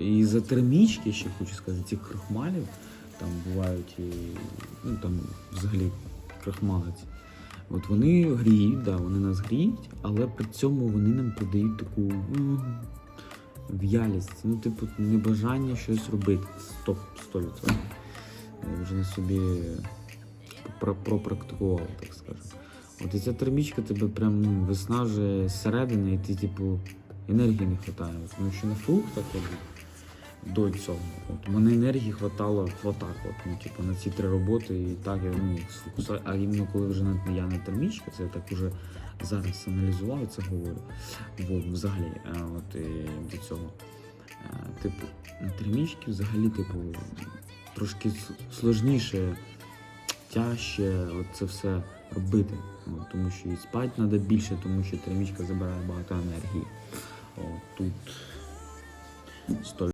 І за термічки ще хочу сказати, цих крахмалів там бувають і, ну там взагалі крахмалиці. От вони гріють, да, вони нас гріють, але при цьому вони нам подають таку в'ялість, ну, типу, небажання щось робити. Стоп, 100%. Я вже на собі про- пропрактикував, так скажемо. От і ця термічка тебе прям ну, виснажує зсередини, і ти, типу, енергії не вистачає. Тому що на фруктах до цього. От, мене енергії хватало отак, от, ну, типу, на ці три роботи, і так я ну, сфокусував. А іменно коли вже на, я на термічка, це я так уже зараз аналізував це говорю. Бо взагалі, е, от і до цього. Е, Типу, на термічки взагалі, типу, трошки сложніше, тяжче от це все робити. Тому що і спати треба більше, тому що термічка забирає багато енергії. Тут. 100